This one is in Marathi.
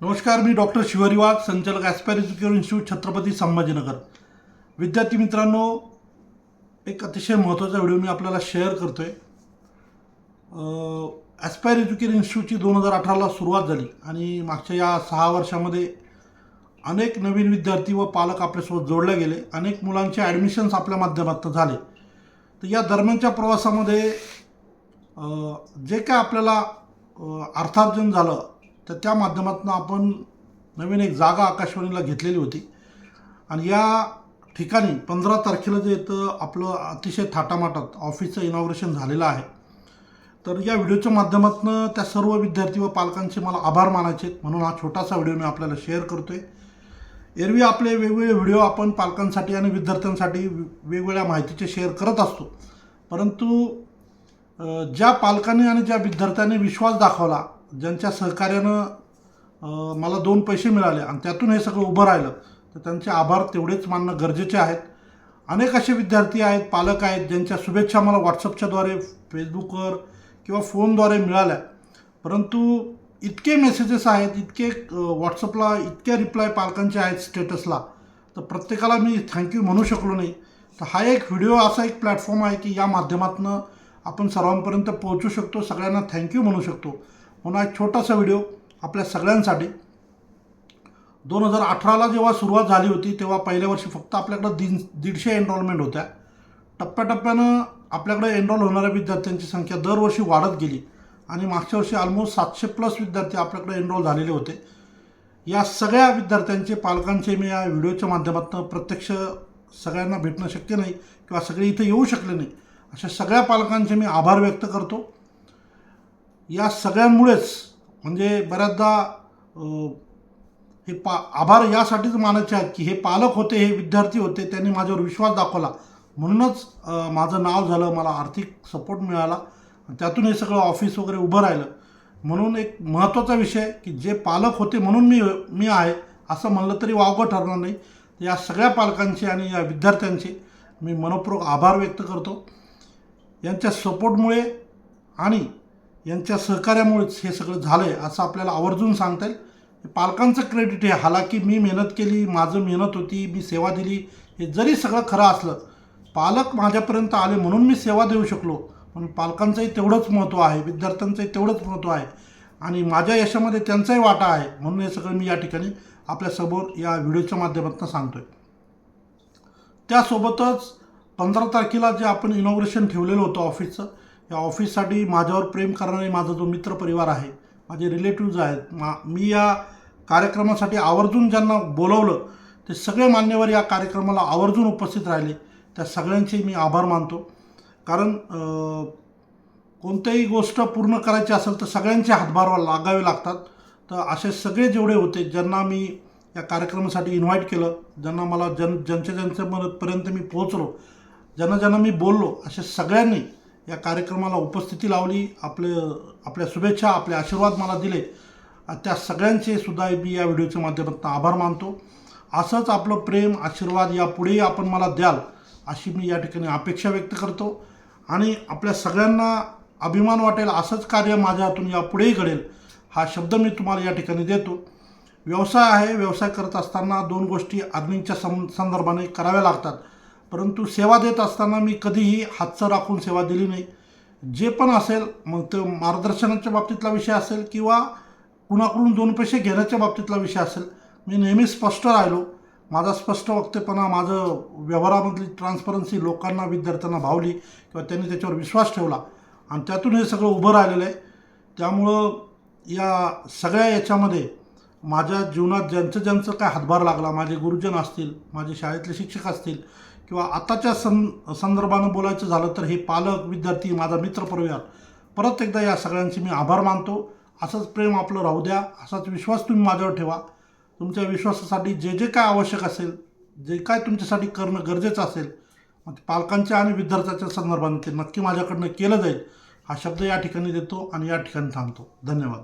नमस्कार मी डॉक्टर शिवारी वाघ संचालक aspire education institute Chhatrapati Sambhajinagar. विद्यार्थी मित्रांनो एक अतिशय महत्त्वाचा व्हिडिओ मी आपल्याला शेअर करतो आहे ॲस्पायर एज्युकेशन इन्स्टिट्यूटची दोन हजार अठराला सुरुवात झाली आणि मागच्या या सहा वर्षामध्ये अनेक नवीन विद्यार्थी व पालक आपल्यासोबत जोडले गेले. अनेक मुलांचे ॲडमिशन्स आपल्या माध्यमातून झाले. तर या दरम्यानच्या प्रवासामध्ये जे काय आपल्याला अर्थार्जन झालं तर त्या माध्यमातून आपण नवीन एक जागा आकाशवाणीला घेतलेली होती. आणि या ठिकाणी पंधरा तारखेला जे येतं आपलं अतिशय थाटामाटात ऑफिसचं इनॉग्रेशन झालेलं आहे. तर या व्हिडिओच्या माध्यमातून त्या सर्व विद्यार्थी व पालकांचे मला आभार मानायचे आहेत. म्हणून हा छोटासा व्हिडिओ मी आपल्याला शेअर करतो आहे एरवी आपले वेगवेगळे व्हिडिओ आपण पालकांसाठी आणि विद्यार्थ्यांसाठी वेगवेगळ्या माहितीचे शेअर करत असतो. परंतु ज्या पालकांनी आणि ज्या विद्यार्थ्यांनी विश्वास दाखवला ज्यांच्या सहकार्यानं मला दोन पैसे मिळाले आणि त्यातून हे सगळं उभं राहिलं तर त्यांचे आभार तेवढेच मानणं गरजेचे आहेत. अनेक असे विद्यार्थी आहेत पालक आहेत ज्यांच्या शुभेच्छा मला व्हॉट्सअपच्याद्वारे फेसबुकवर किंवा फोनद्वारे मिळाल्या. परंतु इतके मेसेजेस आहेत इतके व्हॉट्सअपला इतके रिप्लाय पालकांचे आहेत स्टेटसला तर प्रत्येकाला मी थँक्यू म्हणू शकलो नाही. तर हा एक व्हिडिओ असा एक प्लॅटफॉर्म आहे की या माध्यमातून आपण सर्वांपर्यंत पोहोचू शकतो सगळ्यांना थँक्यू म्हणू शकतो. म्हणून हा एक छोटासा व्हिडिओ आपल्या सगळ्यांसाठी. दोन हजार अठराला जेव्हा सुरुवात झाली होती तेव्हा पहिल्या वर्षी फक्त आपल्याकडं दीड दीडशे एनरोलमेंट होत्या. टप्प्याटप्प्यानं आपल्याकडे एनरोल होणाऱ्या विद्यार्थ्यांची संख्या दरवर्षी वाढत गेली आणि मागच्या वर्षी ऑलमोस्ट सातशे प्लस विद्यार्थी आपल्याकडे एनरोल झालेले होते. या सगळ्या विद्यार्थ्यांचे पालकांचे मी या व्हिडिओच्या माध्यमातून प्रत्यक्ष सगळ्यांना भेटणं शक्य नाही किंवा सगळे इथे येऊ शकले नाही. अशा सगळ्या पालकांचे मी आभार व्यक्त करतो. या सगळ्यांमुळेच म्हणजे बऱ्याचदा हे पा आभार यासाठीच मानायचे आहेत की हे पालक होते हे विद्यार्थी होते त्यांनी माझ्यावर विश्वास दाखवला. म्हणूनच माझं नाव झालं मला आर्थिक सपोर्ट मिळाला. त्यातून हे सगळं ऑफिस वगैरे उभं राहिलं. म्हणून एक महत्त्वाचा विषय की जे पालक होते म्हणून मी मी आहे असं म्हणलं तरी वावगं ठरणार नाही. या सगळ्या पालकांचे आणि या विद्यार्थ्यांचे मी मनपूर्वक आभार व्यक्त करतो. यांच्या सपोर्टमुळे आणि यांच्या सहकार्यामुळेच हे सगळं झालं आहे असं आपल्याला आवर्जून सांगता येईल. पालकांचं क्रेडिट आहे हालाकी मी मेहनत केली माझं मेहनत होती मी सेवा दिली हे जरी सगळं खरं असलं पालक माझ्यापर्यंत आले म्हणून मी सेवा देऊ शकलो पण पालकांचंही तेवढंच महत्त्व आहे विद्यार्थ्यांचंही तेवढंच महत्त्व आहे आणि माझ्या यशामध्ये त्यांचाही वाटा आहे म्हणून हे सगळं मी या ठिकाणी आपल्यासमोर या व्हिडिओच्या माध्यमातून सांगतोय. त्यासोबतच पंधरा तारखेला जे आपण इनॉग्रेशन ठेवलेलं होतं ऑफिसचं या ऑफिससाठी माझ्यावर प्रेम करणारे माझा जो मित्रपरिवार आहे माझे रिलेटिव्ज आहेत मा मी या कार्यक्रमासाठी आवर्जून ज्यांना बोलवलं ते सगळे मान्यवर या कार्यक्रमाला आवर्जून उपस्थित राहिले. त्या सगळ्यांचे मी आभार मानतो. कारण कोणत्याही गोष्ट पूर्ण करायची असेल तर सगळ्यांचे हातभार लागावे लागतात. तर असे सगळे जेवढे होते ज्यांना मी या कार्यक्रमासाठी इन्व्हाइट केलं ज्यांना मला जन ज्यांच्या ज्यांच्या मी पोहोचलो ज्यांना ज्यांना मी बोललो अशा सगळ्यांनी या कार्यक्रमाला उपस्थिती लावली आपले आपल्या शुभेच्छा आपले आशीर्वाद मला दिले. त्या सगळ्यांचे सुद्धा मी या व्हिडिओच्या माध्यमातून आभार मानतो. असंच आपलं प्रेम आशीर्वाद यापुढेही आपण मला द्याल अशी मी या ठिकाणी अपेक्षा व्यक्त करतो. आणि आपल्या सगळ्यांना अभिमान वाटेल असंच कार्य माझ्या हातून यापुढेही घडेल हा शब्द मी तुम्हाला या ठिकाणी देतो. व्यवसाय आहे व्यवसाय करत असताना दोन गोष्टी अर्निंगच्या सं संदर्भाने कराव्या लागतात. परंतु सेवा देत असताना मी कधीही हातचं राखून सेवा दिली नाही. जे पण असेल मग ते मार्गदर्शनाच्या बाबतीतला विषय असेल किंवा कुणाकडून दोन पैसे घेण्याच्या बाबतीतला विषय असेल मी नेहमी स्पष्ट राहिलो. माझा स्पष्ट वक्तेपणा माझं व्यवहारामधली ट्रान्सपरन्सी लोकांना विद्यार्थ्यांना भावली किंवा त्यांनी त्याच्यावर विश्वास ठेवला. आणि त्यातून हे सगळं उभं राहिलेलं आहे. त्यामुळं या सगळ्या याच्यामध्ये माझ्या जीवनात ज्यांचं ज्यांचं काय हातभार लागला माझे गुरुजन असतील माझे शाळेतले शिक्षक असतील किंवा आताच्या सं संदर्भानं बोलायचं झालं तर हे पालक विद्यार्थी माझा मित्रपरिवार परत एकदा या सगळ्यांचे मी आभार मानतो. असंच प्रेम आपलं राहू द्या असाच विश्वास तुम्ही माझ्यावर ठेवा. तुमच्या विश्वासासाठी जे जे काय आवश्यक असेल जे काय तुमच्यासाठी करणं गरजेचं असेल मग पालकांच्या आणि विद्यार्थ्याच्या संदर्भाने ते नक्की माझ्याकडनं केलं जाईल हा शब्द या ठिकाणी देतो आणि या ठिकाणी थांबतो. धन्यवाद.